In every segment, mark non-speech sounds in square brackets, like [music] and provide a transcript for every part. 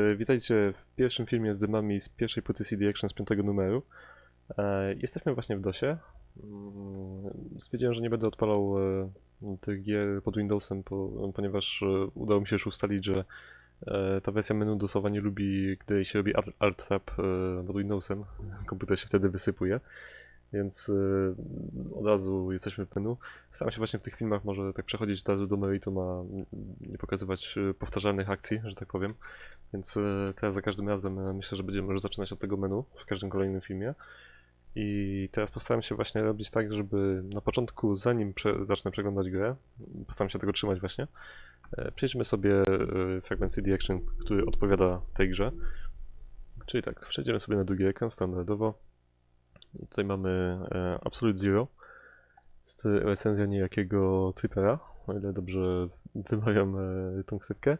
E, Witajcie w pierwszym filmie z dymami z pierwszej płyty CD Action z piątego numeru. E, Jesteśmy właśnie w DOSie. Mm, Stwierdziłem, że nie będę odpalał e, tych gier pod Windowsem, po, ponieważ udało mi się już ustalić, że ta wersja menu DOSowa nie lubi, gdy się robi alt- e, pod Windowsem. Komputer się wtedy wysypuje. Więc e, od razu jesteśmy w menu. Staram się właśnie w tych filmach może tak przechodzić od razu do meritum, a nie pokazywać e, powtarzalnych akcji, że tak powiem. Więc e, teraz za każdym razem myślę, że będziemy już zaczynać od tego menu w każdym kolejnym filmie. I teraz postaram się właśnie robić tak, żeby na początku, zanim prze zacznę przeglądać grę, postaram się tego trzymać właśnie, e, przejrzymy sobie e, fragment CD Action, który odpowiada tej grze. Czyli tak, przejdziemy sobie na drugi ekran standardowo. I tutaj mamy e, Absolute Zero. Jest recenzja niejakiego Trippera, o ile dobrze wymawiam e, tą ksywkę.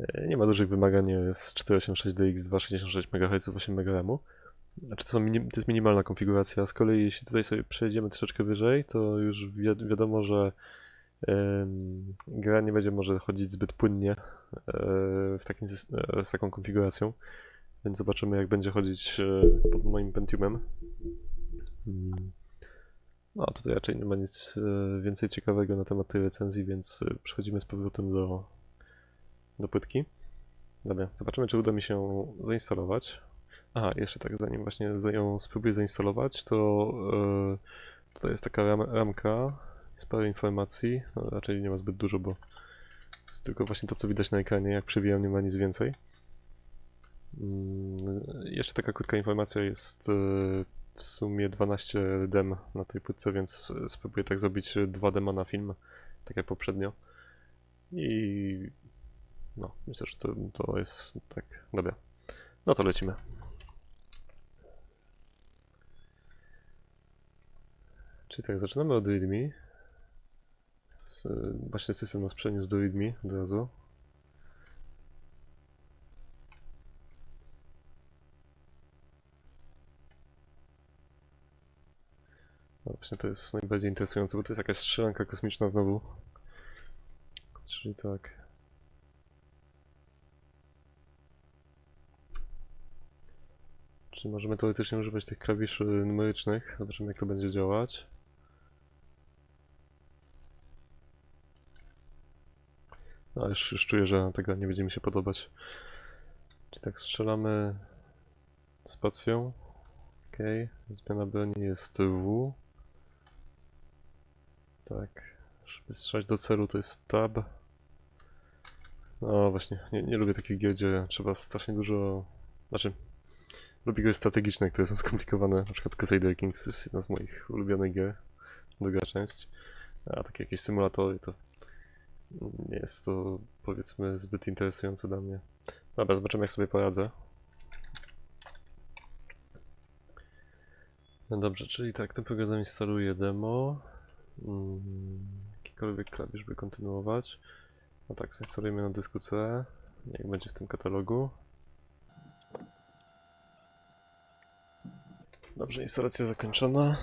E, Nie ma dużych wymagań, jest 486DX, 266 MHz, 8 MRAM. Znaczy to, są to jest minimalna konfiguracja. Z kolei jeśli tutaj sobie przejdziemy troszeczkę wyżej, to już wi wiadomo, że gra nie będzie może chodzić zbyt płynnie w takim, z taką konfiguracją. Więc zobaczymy jak będzie chodzić e, pod moim Pentiumem. Mm. No, tutaj raczej nie ma nic e, więcej ciekawego na temat tej recenzji, więc e, przechodzimy z powrotem do, do płytki. Dobra, zobaczymy, czy uda mi się zainstalować. Aha, jeszcze tak, zanim właśnie ją spróbuję zainstalować, to e, tutaj jest taka ram, ramka, jest parę informacji, no, raczej nie ma zbyt dużo, bo jest tylko właśnie to, co widać na ekranie, jak przewijam, nie ma nic więcej. Mm, jeszcze taka krótka informacja jest e, w sumie 12 dem na tej płytce, więc spróbuję tak zrobić dwa dema na film, tak jak poprzednio. I no, myślę, że to, to jest tak. Dobra. No to lecimy. Czyli tak, zaczynamy od readme. Właśnie system nas przeniósł do readme od razu. Właśnie to jest najbardziej interesujące, bo to jest jakaś strzelanka kosmiczna znowu. Czyli tak. Czy możemy teoretycznie używać tych klawiszy numerycznych? Zobaczymy jak to będzie działać. No już, już czuję, że tego nie będzie mi się podobać. Czy tak strzelamy spacją? Ok. Zmiana broni jest W. Tak. Żeby strzelać do celu to jest tab. No właśnie, nie, nie lubię takich gier, gdzie trzeba strasznie dużo... Znaczy, lubię gry strategiczne, które są skomplikowane. Na przykład Crusader Kings jest jedna z moich ulubionych gier. Druga część. A takie jakieś symulatory to nie jest to powiedzmy zbyt interesujące dla mnie. Dobra, zobaczymy jak sobie poradzę. No dobrze, czyli tak, ten program instaluje demo. Mm, jakikolwiek klawisz, by kontynuować. No tak, zainstalujemy na dysku C. Niech będzie w tym katalogu. Dobrze, instalacja zakończona.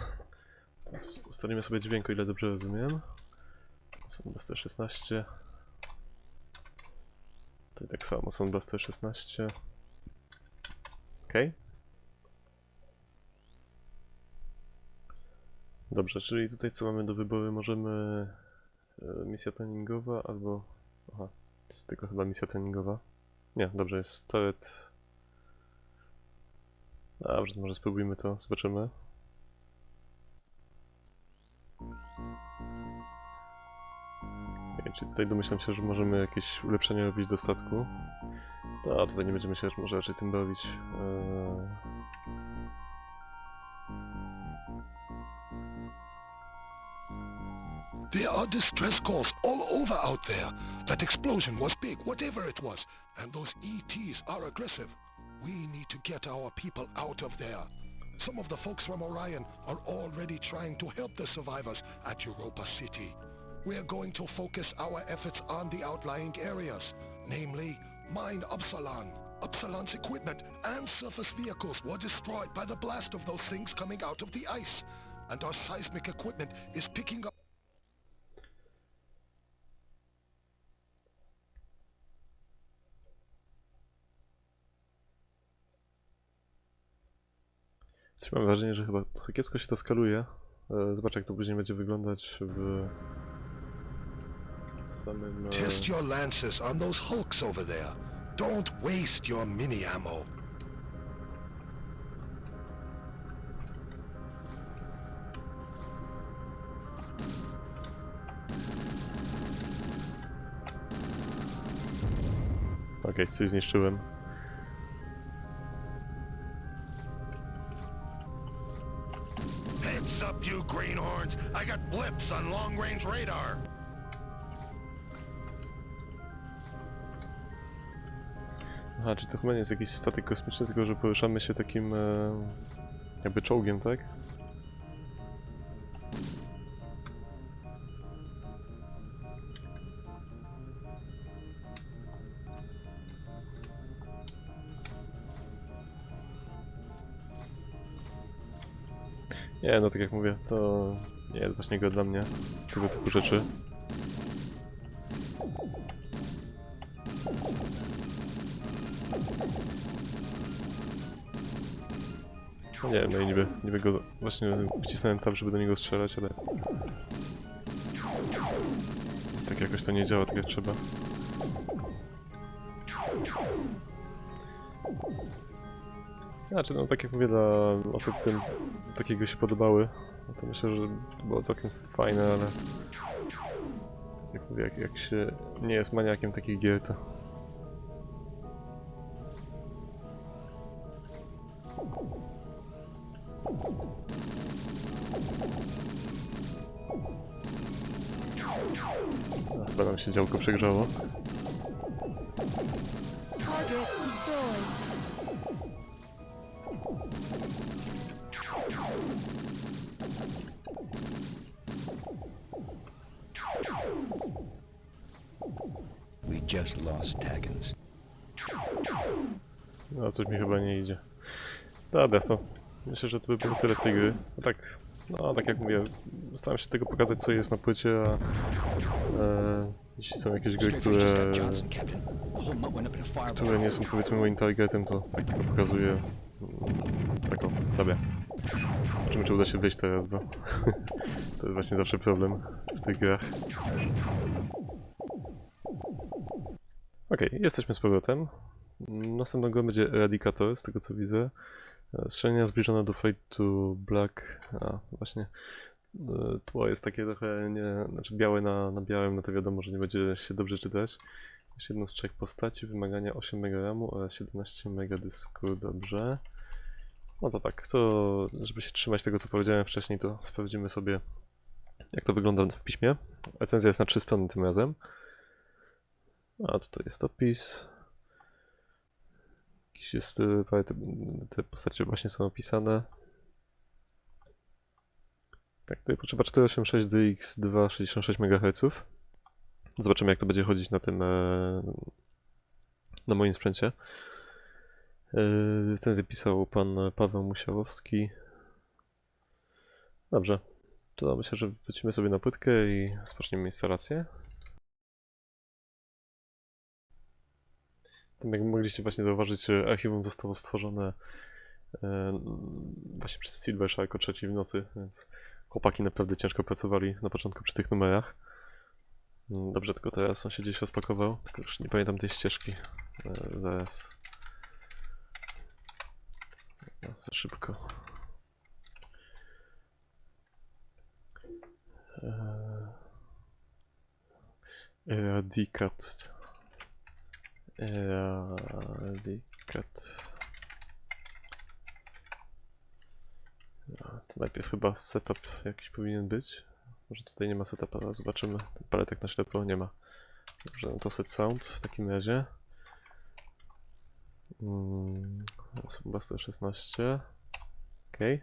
Teraz ustalimy sobie dźwięk, o ile dobrze rozumiem. Soundbuster 16. Tutaj tak samo Soundbuster 16. Ok. Dobrze, czyli tutaj co mamy do wyboru? Możemy e, misja treningowa albo... Aha, jest tylko chyba misja treningowa. Nie, dobrze, jest turret. Dobrze, może spróbujmy to, zobaczymy. Czyli tutaj domyślam się, że możemy jakieś ulepszenia robić do statku. To tutaj nie będziemy się może raczej tym bawić. Eee... There are distress calls all over out there. That explosion was big, whatever it was. And those ETs are aggressive. We need to get our people out of there. Some of the folks from Orion are already trying to help the survivors at Europa City. We're going to focus our efforts on the outlying areas, namely Mine Upsilon. Upsilon's equipment and surface vehicles were destroyed by the blast of those things coming out of the ice. And our seismic equipment is picking up Mam wrażenie, że chyba trochę kiepsko się to skaluje. E, Zobacz jak to później będzie wyglądać w w samym... e, Test your lances on those hulks over there. Don't waste your mini ammo. Okej, coś zniszczyłem. Long-range radar. Aha, czy to chyba nie jest jakiś statek kosmiczny, tylko że poruszamy się takim... E, jakby czołgiem, tak? Nie, no tak jak mówię, to nie właśnie gra dla mnie, tego typu rzeczy. No nie wiem, no i niby, niby go właśnie wcisnąłem tam, żeby do niego strzelać, ale... Tak jakoś to nie działa, tak jak trzeba. Znaczy, no tak jak mówię, dla osób, którym takiego się podobały, no to myślę, że było całkiem fajne, ale... Jak mówię, jak, jak się nie jest maniakiem takich gier, to... Chyba nam się działko przegrzało. No, coś mi chyba nie idzie. Dobra, to myślę, że to by było tyle z tej gry. No tak, no tak jak mówię, staram się tego pokazać, co jest na płycie, a e, jeśli są jakieś gry, które, które nie są powiedzmy moim targetem, to tak tylko pokazuję. mm, Tak o, dobra. Zobaczymy, czy uda się wyjść teraz, bo [laughs] to jest właśnie zawsze problem w tych grach. Okej, jesteśmy z powrotem. Następną grą będzie Eradicator, z tego co widzę. E, Strzelania zbliżone do Fade to Black. A, właśnie. e, Tło jest takie trochę nie, znaczy białe na, na białym, no to wiadomo, że nie będzie się dobrze czytać. Jest jedno z trzech postaci, wymagania 8 MB RAMu oraz 17 MB dysku, dobrze. No to tak, to żeby się trzymać tego co powiedziałem wcześniej, to sprawdzimy sobie jak to wygląda w piśmie. Recenzja jest na 3 strony tym razem. A tutaj jest opis. Jakiś jest, te, postacie właśnie są opisane. Tak, tutaj potrzeba 486DX2 66 MHz. Zobaczymy jak to będzie chodzić na tym, e, na moim sprzęcie. Yy, Recenzję pisał pan Paweł Musiałowski. Dobrze, to myślę, że wrócimy sobie na płytkę i rozpoczniemy instalację. Tam jak mogliście właśnie zauważyć, archiwum zostało stworzone e, właśnie przez Silver Shark o trzeciej w nocy, więc chłopaki naprawdę ciężko pracowali na początku przy tych numerach. Dobrze, tylko teraz on się gdzieś rozpakował, tylko już nie pamiętam tej ścieżki. E, Zaraz. No, za szybko. Eee, Eradicat. Eradicat. No, to najpierw chyba setup jakiś powinien być. Może tutaj nie ma setupa, zobaczymy. Paletek na ślepo nie ma. Dobrze, no to set sound w takim razie. Mm, Osoba 116. Okej.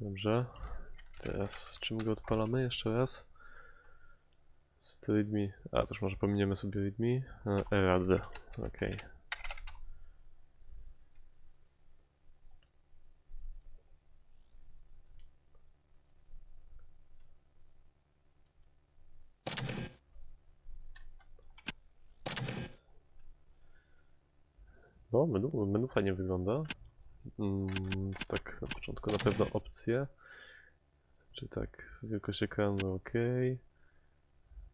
Dobrze. Teraz czym go odpalamy jeszcze raz? Z readme. A, już może pominiemy sobie readme. Erad. Okej. No, menu, menu fajnie wygląda. Mm, Więc tak, na początku na pewno opcje. Czy tak, wielkość ekranu ok.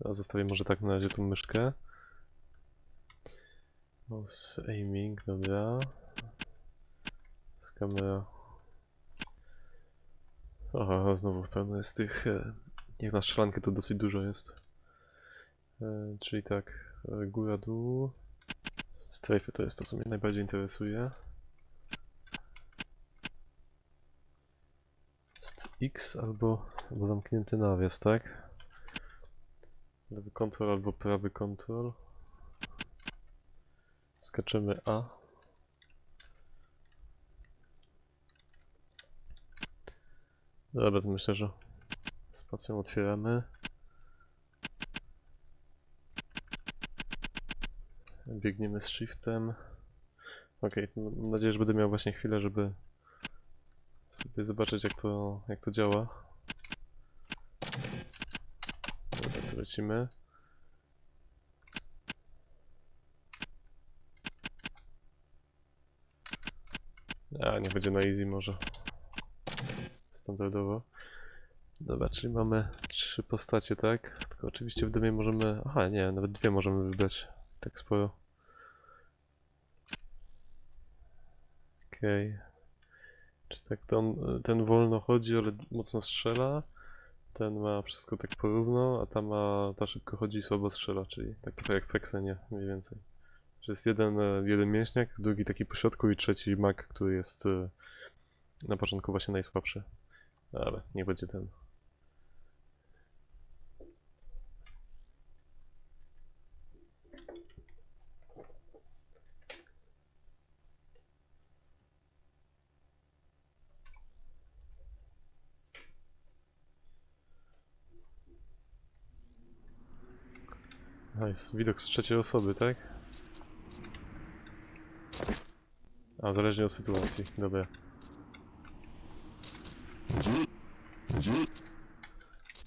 A zostawię może tak na razie tą myszkę. Mouse aiming, dobra. Z kamera. Aha, znowu pełno jest tych. E, jak na strzelankę to dosyć dużo jest. E, czyli tak, e, góra, dół. Strefy to jest to, co mnie najbardziej interesuje. Jest X albo, albo zamknięty nawias, tak? Lewy kontrol albo prawy kontrol. Skaczemy A. Dobra, to myślę, że spacją otwieramy. Biegniemy z shiftem. Okej, mam nadzieję, że będę miał właśnie chwilę, żeby sobie zobaczyć jak to, jak to działa. Lecimy. A, nie będzie na easy może. Standardowo. Dobra, czyli mamy trzy postacie, tak? Tylko oczywiście w demie możemy... Aha, nie, nawet dwie możemy wybrać. Tak sporo. Okej. Czy tak ten wolno chodzi, ale mocno strzela. Ten ma wszystko tak porówno, a ta ma, ta szybko chodzi i słabo strzela, czyli tak trochę jak w Feksenie mniej więcej. Że jest jeden, e, jeden mięśniak, drugi taki po środku i trzeci mak, który jest e, na początku właśnie najsłabszy. Ale nie będzie ten. A, jest widok z trzeciej osoby, tak? A, zależnie od sytuacji, dobra.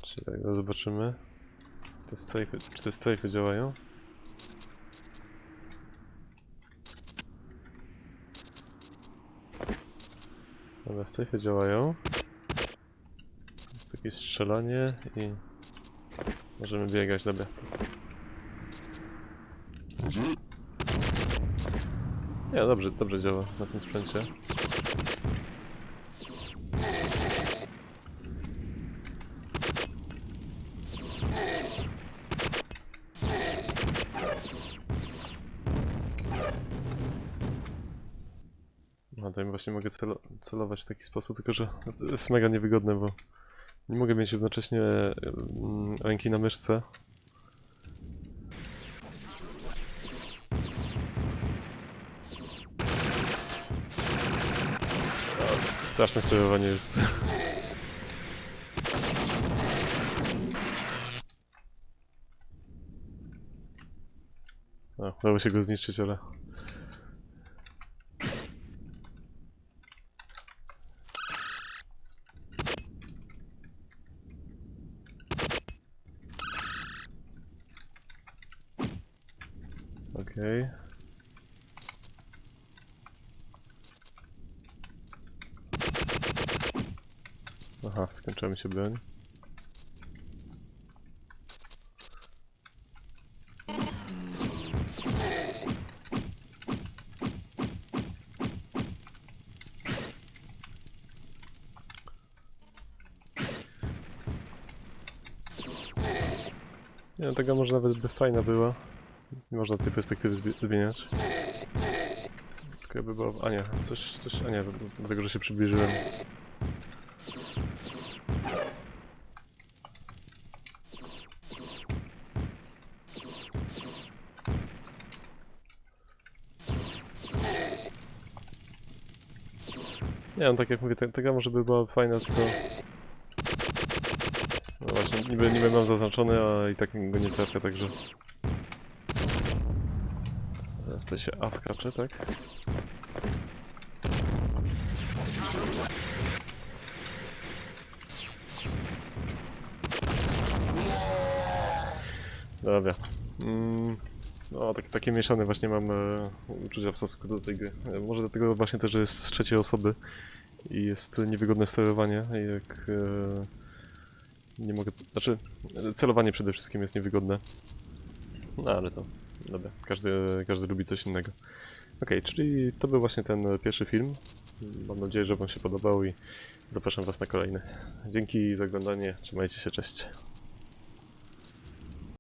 Czyli tak, no zobaczymy. Te strajfy, czy te strajfy działają? Dobra, strajfy działają. Jest jakieś strzelanie i... Możemy biegać, dobra. Nie, dobrze, dobrze działa na tym sprzęcie. No to właśnie mogę celo celować w taki sposób, tylko że jest mega niewygodne, bo nie mogę mieć jednocześnie ręki na myszce. Straszne sterowanie jest. O, udało się go zniszczyć, ale... Okej. Aha, się broń. Nie, no, taka może nawet by fajna była. Nie można tej perspektywy zmieniać. Tylko jakby było... A nie, coś, coś... A nie, dlatego, że się przybliżyłem. Nie no, tak jak mówię, ta, taka może by była fajna, tylko... No właśnie, niby, niby mam zaznaczony, a i tak go nie trafia, także... Zaraz to się A skacze, tak? Dobra. Mm, No, tak, takie mieszane właśnie mam e, uczucia w stosunku do tej gry. E, może dlatego właśnie też, że jest z trzeciej osoby i jest niewygodne sterowanie, jak e, nie mogę, znaczy celowanie przede wszystkim jest niewygodne. No ale to, dobra, każdy, każdy lubi coś innego. Okej, czyli to był właśnie ten pierwszy film. Mam nadzieję, że wam się podobał i zapraszam was na kolejny. Dzięki za oglądanie, trzymajcie się, cześć.